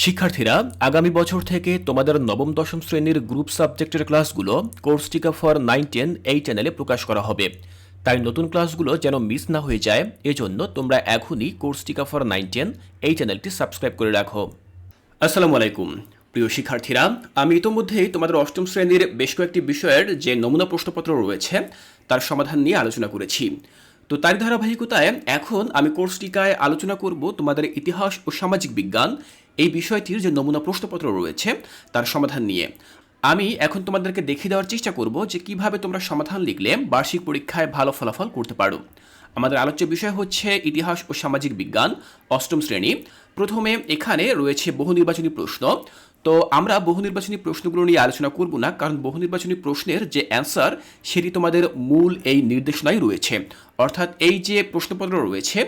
শিক্ষার্থীরা, আগামী বছর থেকে তোমাদের নবম, দশম শ্রেণির গ্রুপ সাবজেক্টের ক্লাসগুলো কোর্স টিকা ফর নাইন, টেন এই চ্যানেলে প্রকাশ করা হবে। তাই নতুন ক্লাসগুলো যেন মিস না হয়ে যায়, এজন্য তোমরা এখনই কোর্স টিকা ফর নাইন, টেন এই চ্যানেলটি সাবস্ক্রাইব করে রাখো। আসসালামু আলাইকুম। প্রিয় শিক্ষার্থীরা, আমি ইতোমধ্যেই তোমাদের অষ্টম শ্রেণির বেশ কয়েকটি বিষয়ের যে নমুনা প্রশ্নপত্র রয়েছে, তার সমাধান নিয়ে আলোচনা করেছি। তো তার ধারাবাহিকতায় এখন আমি কোর্স টিকায় আলোচনা করব তোমাদের ইতিহাস ও সামাজিক বিজ্ঞান, এই বিষয়টির যে নমুনা প্রশ্নপত্র রয়েছে তার সমাধান নিয়ে। আমি এখন তোমাদেরকে দেখিয়ে দেওয়ার চেষ্টা করব যে কীভাবে তোমরা সমাধান লিখলে বার্ষিক পরীক্ষায় ভালো ফলাফল করতে পারো। আমাদের আলোচ্য বিষয় হচ্ছে ইতিহাস ও সামাজিক বিজ্ঞান, অষ্টম শ্রেণি। প্রথমে এখানে রয়েছে বহু নির্বাচনী প্রশ্ন। তো আমরা বহু নির্বাচনী প্রশ্নগুলো নিয়ে আলোচনা করব না, কারণ বহু নির্বাচনী প্রশ্নের যে অ্যান্সার, সেটি তোমাদের মূল এই নির্দেশনায় রয়েছে। অর্থাৎ এই যে প্রশ্নপত্র রয়েছে,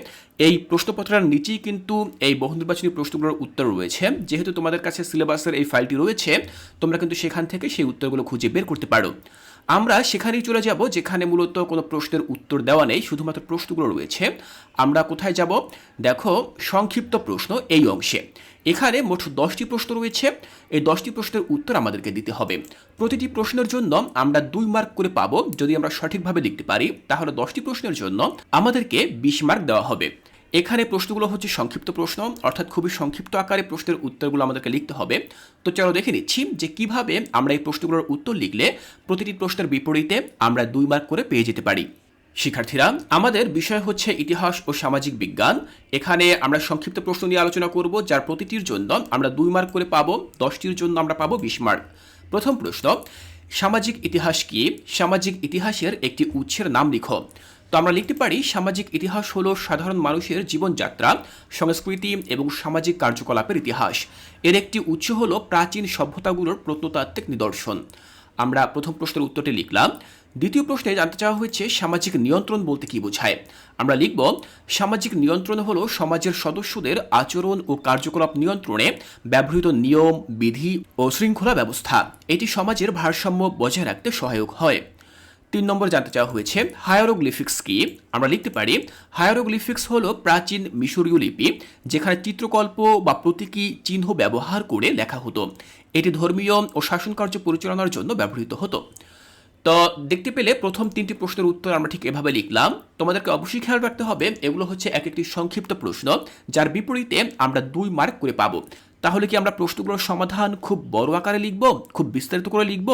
এই প্রশ্নপত্রের নিচেই কিন্তু এই বহু নির্বাচনী প্রশ্নগুলোর উত্তর রয়েছে। যেহেতু তোমাদের কাছে সিলেবাসের এই ফাইলটি রয়েছে, তোমরা কিন্তু সেখান থেকে সেই উত্তরগুলো খুঁজে বের করতে পারো। আমরা সেখানেই চলে যাব যেখানে মূলত কোনো প্রশ্নের উত্তর দেওয়া নেই, শুধুমাত্র প্রশ্নগুলো রয়েছে। আমরা কোথায় যাব? দেখো, সংক্ষিপ্ত প্রশ্ন এই অংশে। এখানে মোট দশটি প্রশ্ন রয়েছে। এই দশটি প্রশ্নের উত্তর আমাদেরকে দিতে হবে। প্রতিটি প্রশ্নের জন্য আমরা দুই মার্ক করে পাবো। যদি আমরা সঠিকভাবে লিখতে পারি, তাহলে দশটি প্রশ্নের জন্য আমাদেরকে বিশ মার্ক দেওয়া হবে। এখানে প্রশ্নগুলো হচ্ছে সংক্ষিপ্ত প্রশ্ন, অর্থাৎ খুবই সংক্ষিপ্ত আকারে প্রশ্নের উত্তরগুলো আমাদেরকে লিখতে হবে। তো চলো দেখে নিচ্ছি যে কীভাবে আমরা এই প্রশ্নগুলোর উত্তর লিখলে প্রতিটি প্রশ্নের বিপরীতে আমরা দুই মার্ক করে পেয়ে যেতে পারি। শিক্ষার্থীরা, আমাদের বিষয় হচ্ছে ইতিহাস ও সামাজিক বিজ্ঞান। এখানে আমরা সংক্ষিপ্ত প্রশ্ন নিয়ে আলোচনা করব, যার প্রতিটির জন্য আমরা দুই মার্ক করে পাবো, দশটির জন্য আমরা পাবো বিশ মার্ক প্রথম প্রশ্ন, সামাজিক ইতিহাস কি? সামাজিক ইতিহাসের একটি উৎসের নাম লিখো। তো আমরা লিখতে পারি, সামাজিক ইতিহাস হলো সাধারণ মানুষের জীবনযাত্রা, সংস্কৃতি এবং সামাজিক কার্যকলাপের ইতিহাস। এর একটি উৎস হলো প্রাচীন সভ্যতাগুলোর প্রত্নতাত্ত্বিক নিদর্শন। আমরা প্রথম প্রশ্নের উত্তরটি লিখলাম। দ্বিতীয় প্রশ্নে জানতে চাওয়া হয়েছে, সামাজিক নিয়ন্ত্রণ বলতে কি বোঝায়? আমরা লিখব, সামাজিক নিয়ন্ত্রণ হলো সমাজের সদস্যদের আচরণ ও কার্যকলাপ নিয়ন্ত্রণে ব্যবহৃত নিয়ম, বিধি ও শৃঙ্খলা ব্যবস্থা। এটি সমাজের ভারসাম্য বজায় রাখতে সহায়ক হয়। তিন নম্বর জানতে চাওয়া হয়েছে হায়ারোগ্লিফিক্স কি? আমরা লিখতে পারি, হায়ারোগ্লিফিক্স হলো প্রাচীন মিশরীয় লিপি, যেখানে চিত্রকল্প বা প্রতীকী চিহ্ন ব্যবহার করে লেখা হতো। এটি ধর্মীয় ও শাসনকার্য পরিচালনার জন্য ব্যবহৃত হতো। তো দেখতে পেলে প্রথম তিনটি প্রশ্নের উত্তর আমরা ঠিক এভাবে লিখলাম। তোমাদেরকে অবশ্যই খেয়াল রাখতে হবে, এগুলো হচ্ছে এক একটি সংক্ষিপ্ত প্রশ্ন, যার বিপরীতে আমরা দুই মার্ক করে পাবো। তাহলে কি আমরা প্রশ্নগুলোর সমাধান খুব বড় আকারে লিখব, খুব বিস্তারিত করে লিখব?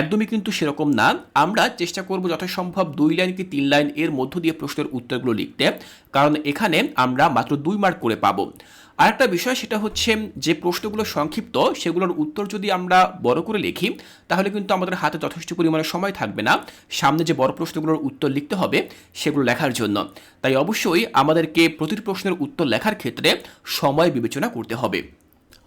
একদমই কিন্তু সেরকম না। আমরা চেষ্টা করব যথাসম্ভব দুই লাইন কি তিন লাইন এর মধ্য দিয়ে প্রশ্নের উত্তরগুলো লিখতে, কারণ এখানে আমরা মাত্র দুই মার্ক করে পাবো। আরেকটা বিষয় সেটা হচ্ছে যে প্রশ্নগুলো সংক্ষিপ্ত, সেগুলোর উত্তর যদি আমরা বড় করে লিখি, তাহলে কিন্তু আমাদের হাতে যথেষ্ট পরিমাণে সময় থাকবে না। সামনে যে বড় প্রশ্নগুলোর উত্তর লিখতে হবে, সেগুলো লেখার জন্য। তাই অবশ্যই আমাদেরকে প্রতিটি প্রশ্নের উত্তর লেখার ক্ষেত্রে সময় বিবেচনা করতে হবে।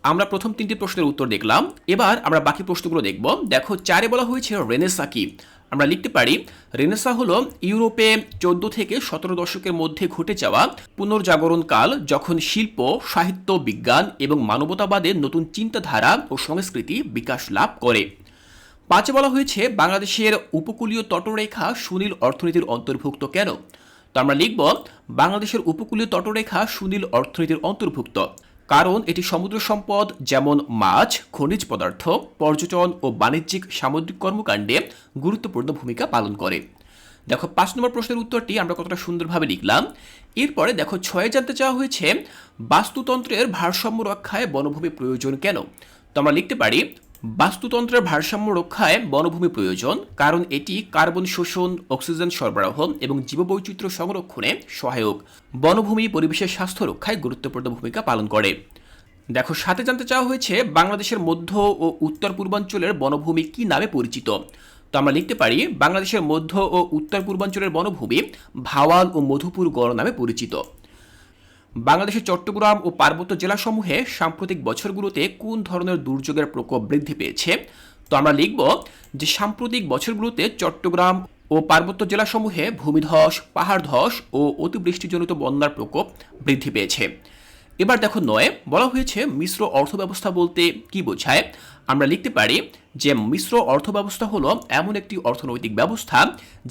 আমরা প্রথম তিনটি প্রশ্নের উত্তর দেখলাম। এবার আমরা বাকি প্রশ্নগুলো দেখব। দেখো, চারে বলা হয়েছে রেনেসা কি? আমরা লিখতে পারি, রেনেসা হলো ইউরোপে চোদ্দ থেকে সতেরো দশকের মধ্যে ঘটে যাওয়া পুনর্জাগরণ কাল যখন শিল্প, সাহিত্য, বিজ্ঞান এবং মানবতাবাদের নতুন চিন্তাধারা ও সংস্কৃতি বিকাশ লাভ করে। পাঁচে বলা হয়েছে, বাংলাদেশের উপকূলীয় তটরেখা সুনীল অর্থনীতির অন্তর্ভুক্ত কেন? তো আমরা লিখব, বাংলাদেশের উপকূলীয় তটরেখা সুনীল অর্থনীতির অন্তর্ভুক্ত। কারণ এটি সমুদ্র সম্পদ, যেমন মাছ, খনিজ পদার্থ, পর্যটন ও বাণিজ্যিক সামুদ্রিক কর্মকাণ্ডে গুরুত্বপূর্ণ ভূমিকা পালন করে। দেখো, পাঁচ নম্বর প্রশ্নের উত্তরটি আমরা কতটা সুন্দরভাবে লিখলাম। এরপরে দেখো, ছয়ে জানতে চাওয়া হয়েছে, বাস্তুতন্ত্রের ভারসাম্য রক্ষায় বনভূমি প্রয়োজন কেন? তো আমরা লিখতে পারি বাস্তুতন্ত্রের ভারসাম্য রক্ষায় বনভূমি প্রয়োজন, কারণ এটি কার্বন শোষণ, অক্সিজেন সরবরাহ এবং জীববৈচিত্র্য সংরক্ষণে সহায়ক। বনভূমি পরিবেশের স্বাস্থ্য রক্ষায় গুরুত্বপূর্ণ ভূমিকা পালন করে। দেখো, সাথে জানতে চাওয়া হয়েছে বাংলাদেশের মধ্য ও উত্তর পূর্বাঞ্চলের বনভূমি কি নামে পরিচিত? তো আমরা লিখতে পারি, বাংলাদেশের মধ্য ও উত্তর পূর্বাঞ্চলের বনভূমি ভাওয়াল ও মধুপুর গড় নামে পরিচিত। বাংলাদেশের চট্টগ্রাম ও পার্বত্য জেলাসমূহে সাম্প্রতিক বছরগুলোতে কোন ধরনের দুর্যোগের প্রকোপ বৃদ্ধি পেয়েছে? তো আমরা লিখব যে সাম্প্রতিক বছরগুলোতে চট্টগ্রাম ও পার্বত্য জেলাসমূহে ভূমিধস পাহাড় ধস ও অতিবৃষ্টিজনিত বন্যার প্রকোপ বৃদ্ধি পেয়েছে। এবার দেখো নয়, বলা হয়েছে মিশ্র অর্থব্যবস্থা বলতে কি বোঝায়? আমরা লিখতে পারি যে মিশ্র অর্থব্যবস্থা হলো এমন একটি অর্থনৈতিক ব্যবস্থা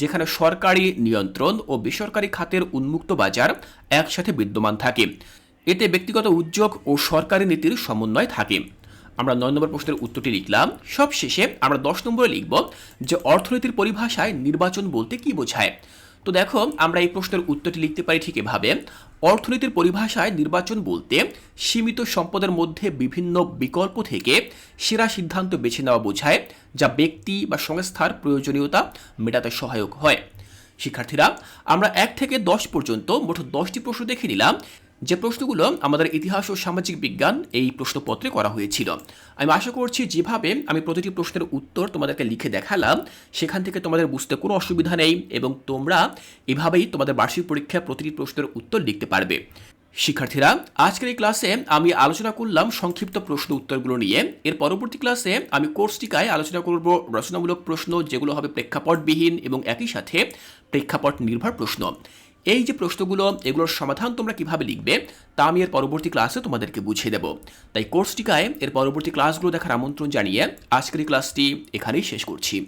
যেখানে সরকারি নিয়ন্ত্রণ ও বেসরকারি খাতের উন্মুক্ত বাজার একসাথে বিদ্যমান থাকে। এতে ব্যক্তিগত উদ্যোগ ও সরকারি নীতির সমন্বয় থাকে। আমরা নয় নম্বর প্রশ্নের উত্তরটি লিখলাম। সবশেষে আমরা দশ নম্বরে লিখব যে অর্থনীতির পরিভাষায় নির্বাচন বলতে কি বোঝায়? তো দেখো, আমরা এই প্রশ্নের উত্তরটি লিখতে পারি ঠিক এভাবে। অর্থনীতির পরিভাষায় নির্বাচন বলতে সীমিত সম্পদের মধ্যে বিভিন্ন বিকল্প থেকে সেরা সিদ্ধান্ত বেছে নেওয়া বোঝায়, যা ব্যক্তি বা সংস্থার প্রয়োজনীয়তা মেটাতে সহায়ক হয়। শিক্ষার্থীরা, আমরা এক থেকে দশ পর্যন্ত মোট দশটি প্রশ্ন দেখে নিলাম। যে প্রশ্নগুলো আমাদের ইতিহাস ও সামাজিক বিজ্ঞান এই প্রশ্নপত্রে করা হয়েছিল। আমি আশা করছি যেভাবে আমি প্রতিটি প্রশ্নের উত্তর তোমাদেরকে লিখে দেখালাম, সেখান থেকে তোমাদের বুঝতে কোনো অসুবিধা নেই এবং তোমরা এভাবেই তোমাদের বার্ষিক পরীক্ষায় প্রতিটি প্রশ্নের উত্তর লিখতে পারবে। শিক্ষার্থীরা, আজকের এই ক্লাসে আমি আলোচনা করলাম সংক্ষিপ্ত প্রশ্ন উত্তরগুলো নিয়ে। এর পরবর্তী ক্লাসে আমি কোর্স টিকায় আলোচনা করব রচনামূলক প্রশ্ন যেগুলো হবে প্রেক্ষাপটবিহীন এবং একই সাথে প্রেক্ষাপট নির্ভর প্রশ্ন। এই যে প্রশ্নগুলো, এগুলোর সমাধান তোমরা কীভাবে লিখবে, তা আমি এর পরবর্তী ক্লাসে তোমাদেরকে বুঝিয়ে দেব। তাই কোর্স টিকায় এর পরবর্তী ক্লাসগুলো দেখার আমন্ত্রণ জানিয়ে আজকের ক্লাসটি এখানেই শেষ করছি।